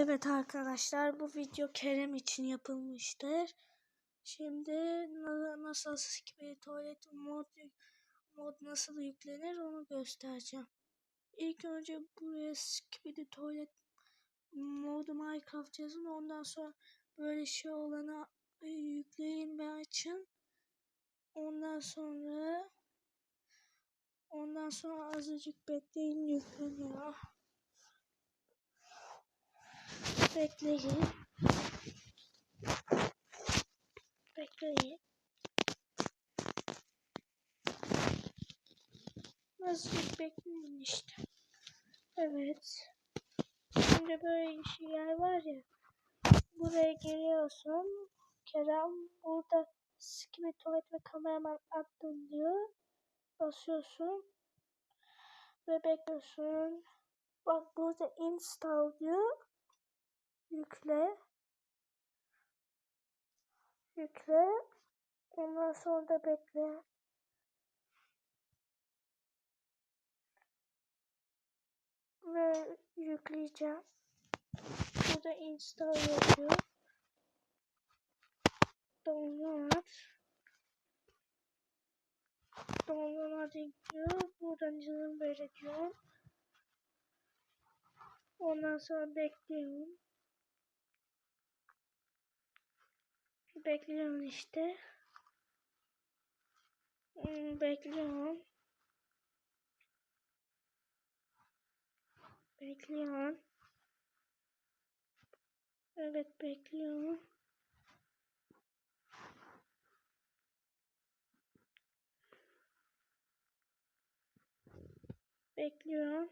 Evet arkadaşlar bu video Kerem için yapılmıştır. Şimdi na- nasıl Skibidi tuvalet mod, mod nasıl yüklenir onu göstereceğim. İlk önce buraya Skibidi tuvalet modu Minecraft yazın. Ondan sonra böyle şey olanı e, yükleyin ve açın. Ondan sonra ondan sonra azıcık bekleyin yükleniyor. Bekleyin. Bekleyin. Azıcık bekleyin işte. Evet. Şimdi böyle yer var ya. Buraya geliyorsun. Kerem burada Skibidi tuvalet ve kameraman attın diyor. Basıyorsun. Ve bekliyorsun. Bak burada install diyor. Yükle. Yükle. Ondan sonra da bekle. Ve yükleyeceğim. Burada install yazıyor. Download. Download diyor. Buradan böyle diyor. Ondan sonra bekliyorum. Bekliyorum işte. Hmm, Bekliyorum. Bekliyorum. Evet bekliyorum. Bekliyorum.